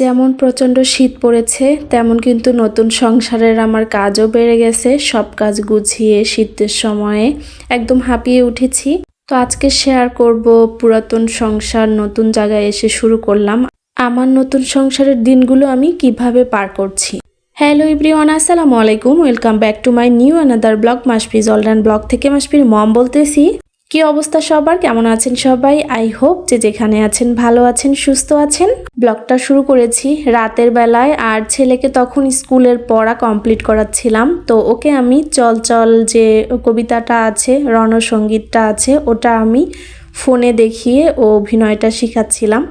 যেমন প্রচণ্ড শীত পড়েছে, তেমন কিন্তু নতুন সংসারের আমার কাজও বেড়ে গেছে। সব কাজ গুছিয়ে শীতের সময়ে একদম হাঁপিয়ে উঠেছি। তো আজকে শেয়ার করব পুরাতন সংসার, নতুন জায়গায় এসে শুরু করলাম। আমার নতুন সংসারের দিনগুলো আমি কীভাবে পার করছি? হ্যালো ইব্রিওয়ান আসসালামু আলাইকুম। Welcome back to my new another blog মাসপিজ অলরান ব্লগ থেকে মাসপির মম বলতেছি। কি অবস্থা সবার? কেমন আছেন সবাই? আই হোপ যে যেখানে আছেন ভালো আছেন, সুস্থ আছেন। ব্লগটা শুরু করেছি রাতের বেলায়, আর ছেলেকে তখন স্কুলের পড়া কমপ্লিট করাচ্ছিলাম। তো ওকে আমি চল চল যে কবিতাটা আছে, রণসঙ্গীতটা আছে, ওটা আমি ফোনে দেখিয়ে ও অভিনয়টা শেখাচ্ছিলাম।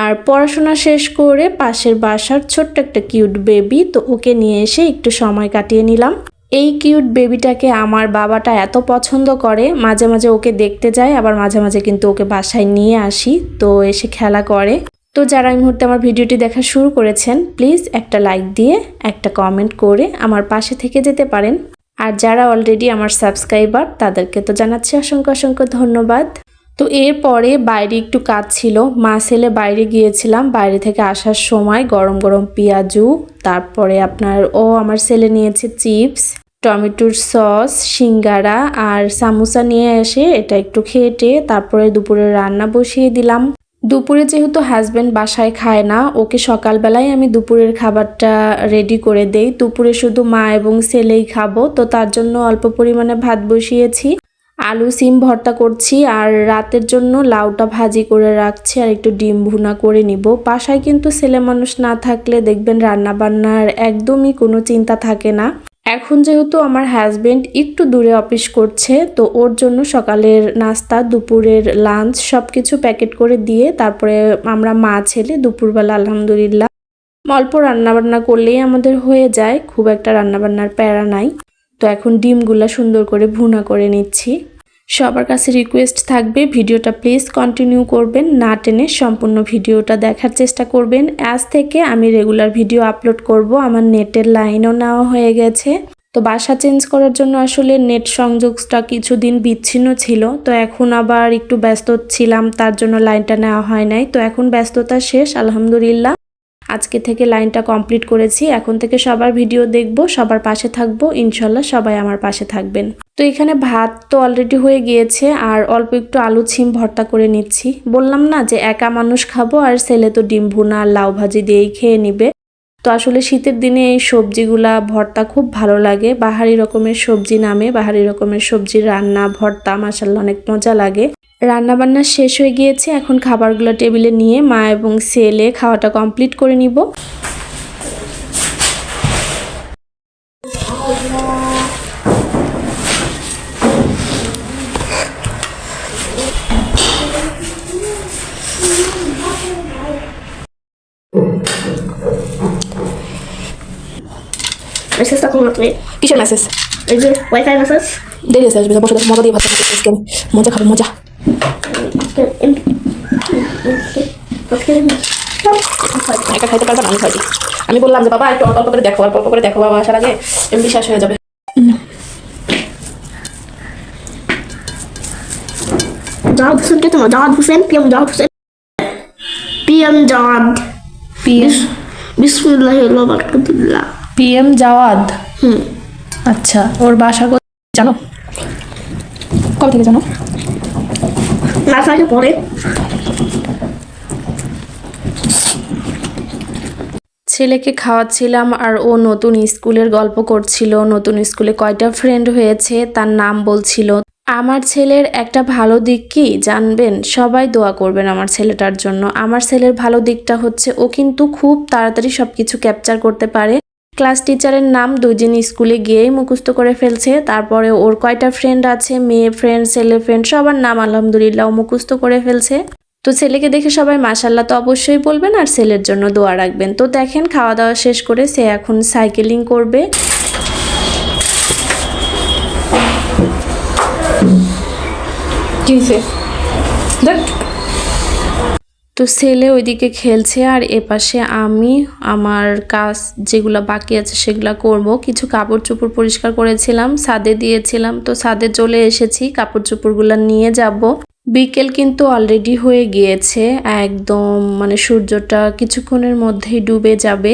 আর পড়াশোনা শেষ করে পাশের বাসার ছোট্ট একটা কিউট বেবি তো ওকে নিয়ে এসে একটু সময় কাটিয়ে নিলাম। এই কিউট বেবিটাকে আমার বাবাটা এত পছন্দ করে, মাঝে মাঝে ওকে দেখতে যায়, আবার মাঝে মাঝে কিন্তু ওকে বাসায় নিয়ে আসি, তো এসে খেলা করে। তো যারা এই মুহূর্তে আমার ভিডিওটি দেখা শুরু করেছেন, প্লিজ একটা লাইক দিয়ে, একটা কমেন্ট করে আমার পাশে থেকে যেতে পারেন। আর যারা অলরেডি আমার সাবস্ক্রাইবার, তাদেরকে তো জানাচ্ছি অসংখ্য অসংখ্য ধন্যবাদ। তো এরপরে বাইরে একটু কাজ ছিল। মা ছেলে বাইরে গিয়েছিলাম। বাইরে থেকে আসার সময় গরম গরম পেঁয়াজু, তারপরে আপনার ও আমার ছেলে নিয়েছে চিপস, টমেটোর সস, সিঙ্গারা আর সামোসা নিয়ে এসে এটা একটু খেটে তারপরে দুপুরে রান্না বসিয়ে দিলাম। দুপুরে যেহেতু হাজব্যান্ড বাসায় খায় না, ওকে সকালবেলায় আমি দুপুরের খাবারটা রেডি করে দেই। দুপুরে শুধু মা এবং ছেলেই খাব, তো তার জন্য অল্প পরিমাণে ভাত বসিয়েছি। আলু, সিম ভর্তা করছি আর রাতের জন্য লাউটা ভাজি করে রাখছি আর একটু ডিম ভুনা করে নিব। বাসায় কিন্তু ছেলে মানুষ না থাকলে দেখবেন রান্না বান্নার একদমই কোনো চিন্তা থাকে না। এখন যেহেতু আমার হাজবেন্ড একটু দূরে অফিস করছে, তো ওর জন্য সকালের নাস্তা, দুপুরের লাঞ্চ সব কিছু প্যাকেট করে দিয়ে তারপরে আমরা মা, ছেলে দুপুরবেলা আলহামদুলিল্লাহ অল্প রান্নাবান্না করলেই আমাদের হয়ে যায়, খুব একটা রান্নাবান্নার প্যারা নাই। তো এখন ডিমগুলা সুন্দর করে ভুনা করে নিচ্ছি। সবার কাছে রিকোয়েস্ট থাকবে, ভিডিওটা প্লিজ কন্টিনিউ করবেন, না টেনে সম্পূর্ণ ভিডিওটা দেখার চেষ্টা করবেন। আজ থেকে আমি রেগুলার ভিডিও আপলোড করব, আমার নেটের লাইনও নেওয়া হয়ে গেছে। তো বাসা চেঞ্জ করার জন্য আসলে নেট সংযোগটা কিছুদিন বিচ্ছিন্ন ছিল, তো এখন আবার একটু ব্যস্ত ছিলাম, তার জন্য লাইনটা নেওয়া হয় নাই। তো এখন ব্যস্ততা শেষ, আলহামদুলিল্লাহ। আজকে থেকে লাইনটা কমপ্লিট করেছি। এখন থেকে সবার ভিডিও দেখব, সবার পাশে থাকব। ইনশাল্লাহ সবাই আমার পাশে থাকবেন। তো এখানে ভাত তো অলরেডি হয়ে গিয়েছে, আর অল্প একটু আলু ছিম ভর্তা করে নিচ্ছি। বললাম না যে একা মানুষ খাব, আর ছেলে তো ডিম ভুনা, লাউ ভাজি দিয়েই খেয়ে নিবে। তো আসলে শীতের দিনে এই সবজিগুলা, ভর্তা খুব ভালো লাগে। বাহারি রকমের সবজি নামে বাহারি রকমের সবজির রান্না, ভর্তা মাসাল্লা অনেক মজা লাগে। রান্না বান্না শেষ হয়ে গিয়েছে এখন খাবারগুলো টেবিলে নিয়ে মা এবং ছেলে খাওয়াটা কমপ্লিট করে নিব। মেসেজটা কোন তুমি কিসের মেসেজ এই যে ওয়াইফাই মেসেজ দেরি আসবে মজা দিয়ে ভাত মজা খাব মজা। একা খাইতে পারবে আমি খাইছি। আমি বললাম যে বাবা একটু অল্প অল্প করে দেখো অল্প অল্প করে দেখো বাবা আসার আগে এমনি শেষ হয়ে যাবে। জাওয়াদ হোসেন কে তোমার? Jawad Hossain PM Jawad Hossain. PM Jawad PM. বিসমুল্লাহ বারাকাতুল্লাহ পিএম জাওয়াদ? হুম। আচ্ছা ওর বাসা জানো? কবে থেকে জানো? পড়ে ছেলেকে খাওয়াচ্ছিলাম আর ও নতুন স্কুলের গল্প করছিল। নতুন স্কুলে কয়টা ফ্রেন্ড হয়েছে, তার নাম বলছিল, আমার ছেলের একটা ভালো দিক কি জানবেন? সবাই দোয়া করবেন আমার ছেলেটার জন্য। আমার ছেলের ভালো দিকটা হচ্ছে ও কিন্তু খুব তাড়াতাড়ি সব কিছু ক্যাপচার করতে পারে। ক্লাস টিচারের নাম দুই দিন স্কুলে গিয়েই মুখস্থ করে ফেলছে। তারপরে ওর কয়টা ফ্রেন্ড আছে, মেয়ে ফ্রেন্ড ছেলে ফ্রেন্ড সবার নাম আলহামদুলিল্লাহ মুখস্থ করে ফেলছে। তো ছেলেকে দেখে সবাই মাসাল্লাহ তো অবশ্যই বলবেন আর ছেলের জন্য দোয়া রাখবেন। তো দেখেন খাওয়া দাওয়া শেষ করে সে এখন সাইকেলিং করবে। দেখ তো ছেলে ওইদিকে খেলছে আর এপাশে আমি, আমার কাজ যেগুলো বাকি আছে সেগুলো করব। কিছু কাপড় চোপড় পরিষ্কার করেছিলাম, ছাদে দিয়েছিলাম। তো ছাদে চলে এসেছি কাপড় চোপড়গুলো নিয়ে যাব। বিকেল কিন্তু অলরেডি হয়ে গিয়েছে, একদম মানে সূর্যটা কিছুক্ষণের মধ্যেই ডুবে যাবে।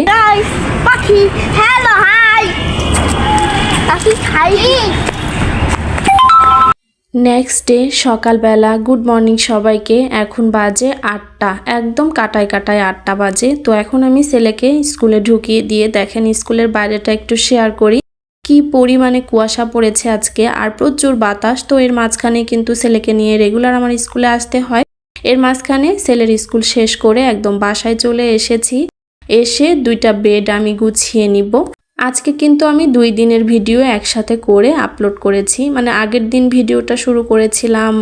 পাখি হ্যালো হাই পাখি খাই নেক্সট ডে সকালবেলা গুড মর্নিং সবাইকে, এখন বাজে আটটা। একদম কাটায় কাটায় আটটা বাজে। তো এখন আমি ছেলেকে স্কুলে ঢুকিয়ে দিয়ে দেখেন, স্কুলের বাইরেটা একটু শেয়ার করি। কি পরিমাণে কুয়াশা পড়েছে আজকে, আর প্রচুর বাতাস। তো এর মাঝখানে কিন্তু ছেলেকে নিয়ে রেগুলার আমার স্কুলে আসতে হয়। এর মাঝখানে ছেলের স্কুল শেষ করে একদম বাসায় চলে এসেছি। এসে দুইটা বেড আমি গুছিয়ে নিব। আজকে কিন্তু আমি দুই দিনের ভিডিও একসাথে করে আপলোড করেছি। মানে আগের দিন ভিডিওটা শুরু করেছিলাম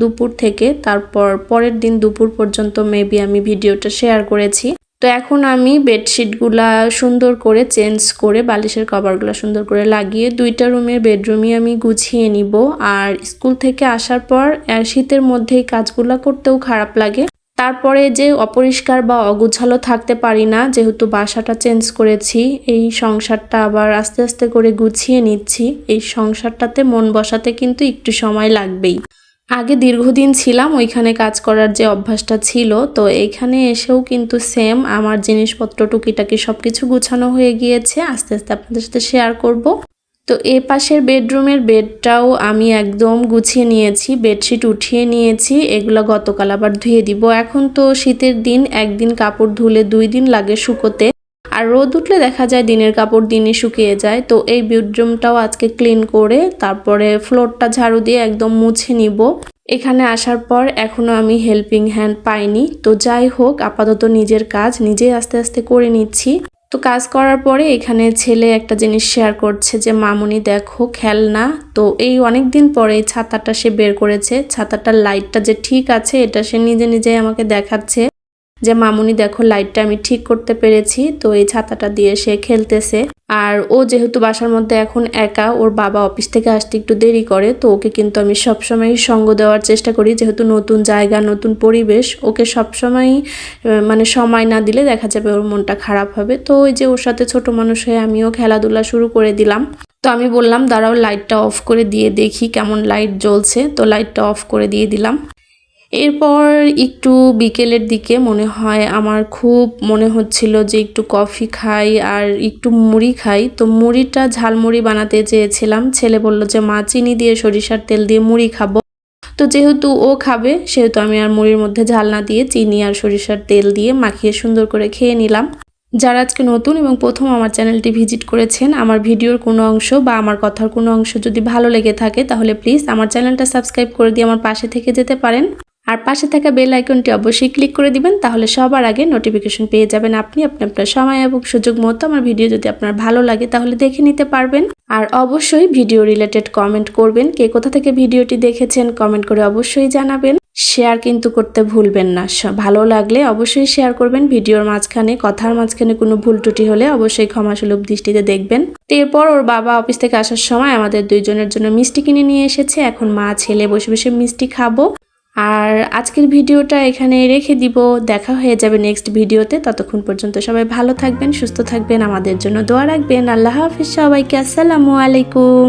দুপুর থেকে, তারপর পরের দিন দুপুর পর্যন্ত মেবি আমি ভিডিওটা শেয়ার করেছি। তো এখন আমি বেডশিটগুলা সুন্দর করে চেঞ্জ করে, বালিশের কভারগুলো সুন্দর করে লাগিয়ে দুইটা রুমের বেডরুমই আমি গুছিয়ে নিব। আর স্কুল থেকে আসার পর শীতের মধ্যে এই কাজগুলা করতেও খারাপ লাগে। তারপরে যে অপরিষ্কার বা অগুছালো থাকতে পারি না, যেহেতু বাসাটা চেঞ্জ করেছি, এই সংসারটা আবার আস্তে আস্তে করে গুছিয়ে নিচ্ছি, এই সংসারটাতে মন বসাতে কিন্তু একটু সময় লাগবেই। আগে দীর্ঘদিন ছিলাম, ওইখানে কাজ করার যে অভ্যাসটা ছিল, তো এইখানে এসেও কিন্তু সেম আমার জিনিসপত্র টুকিটাকি সব কিছু গুছানো হয়ে গিয়েছে, আস্তে আস্তে আপনাদের সাথে শেয়ার করব। তো এ পাশের বেডরুমের বেডটাও আমি একদম গুছিয়ে নিয়েছি, বেডশিট উঠিয়ে নিয়েছি, এগুলো গতকাল আবার ধুয়ে দিব। এখন তো শীতের দিন, একদিন কাপড় ধুলে দুই দিন লাগে শুকোতে। আর রোদ উঠলে দেখা যায় দিনের কাপড় দিনই শুকিয়ে যায়। তো এই বেডরুমটাও আজকে ক্লিন করে তারপরে ফ্লোরটা ঝাড়ু দিয়ে একদম মুছে নিব। এখানে আসার পর এখনও আমি হেল্পিং হ্যান্ড পাইনি। তো যাই হোক, আপাতত নিজের কাজ নিজেই আস্তে আস্তে করে নিচ্ছি। তো কাজ করার পরে এখানে ছেলে একটা জিনিস শেয়ার করছে যে, মামুনি, দেখো, খেলনা। তো এই অনেক দিন পরে ছাতাটা সে বের করেছে। ছাতাটার লাইটটা যে ঠিক আছে, এটা সে নিজে নিজে আমাকে দেখাচ্ছে। যে, মামুনি, দেখো লাইটটা আমি ঠিক করতে পেরেছি। তো এই ছাতাটা দিয়ে সে খেলতেছে। আর ও যেহেতু বাসার মধ্যে এখন একা, ওর বাবা অফিস থেকে আসতে একটু দেরি করে, তো ওকে কিন্তু আমি সবসময় সঙ্গ দেওয়ার চেষ্টা করি। যেহেতু নতুন জায়গা, নতুন পরিবেশ, ওকে সবসময় মানে সময় না দিলে দেখা যাবে ওর মনটা খারাপ হবে। তো ওই যে, ওর সাথে ছোট মানুষ হয়ে আমিও খেলাধুলা শুরু করে দিলাম। তো আমি বললাম, দাঁড়াও লাইটটা অফ করে দিয়ে দেখি কেমন লাইট জ্বলছে। তো লাইটটা অফ করে দিয়ে দিলাম। এরপর একটু বিকেলের দিকে মনে হয় আমার খুব মনে হচ্ছিল যে একটু কফি খাই আর একটু মুড়ি খাই। তো মুড়িটা ঝালমুড়ি বানাতে চেয়েছিলাম। ছেলে বলল যে, মা, চিনি দিয়ে সরিষার তেল দিয়ে মুড়ি খাব। তো যেহেতু ও খাবে, সেহেতু আমি আর মুড়ির মধ্যে ঝাল না দিয়ে চিনি আর সরিষার তেল দিয়ে মাখিয়ে সুন্দর করে খেয়ে নিলাম। যারা আজকে নতুন এবং প্রথম আমার চ্যানেলটি ভিজিট করেছেন, আমার ভিডিওর কোনো অংশ বা আমার কথার কোনো অংশ যদি ভালো লেগে থাকে, তাহলে প্লিজ আমার চ্যানেলটা সাবস্ক্রাইব করে দিয়ে আমার পাশে থেকে যেতে পারেন। আর পাশে থাকা বেল আইকনটি অবশ্যই ক্লিক করে দিবেন, তাহলে সবার আগে নোটিফিকেশন পেয়ে যাবেন আপনি আপনি আপনার সময় এবং সুযোগ মতো আমার ভিডিও যদি আপনার ভালো লাগে তাহলে দেখে নিতে পারবেন। আর অবশ্যই ভিডিও রিলেটেড কমেন্ট করবেন, কে কোথা থেকে ভিডিওটি দেখেছেন কমেন্ট করে অবশ্যই জানাবেন। শেয়ার কিন্তু করতে ভুলবেন না ভালো লাগলে অবশ্যই শেয়ার করবেন, ভিডিওর মাঝখানে, কথার মাঝখানে কোনো ভুল ত্রুটি হলে অবশ্যই ক্ষমাসুলভ দৃষ্টিতে দেখবেন। এরপর ওর বাবা অফিস থেকে আসার সময় আমাদের দুইজনের জন্য মিষ্টি কিনে নিয়ে এসেছে, এখন মা ছেলে বসে বসে মিষ্টি খাব। আর আজকের ভিডিওটা এখানে রেখে দিব। দেখা হয়ে যাবে নেক্সট ভিডিওতে। ততক্ষণ পর্যন্ত সবাই ভালো থাকবেন, সুস্থ থাকবেন। আমাদের জন্য দোয়া রাখবেন। আল্লাহ হাফিজ সবাইকে। আসসালামু আলাইকুম।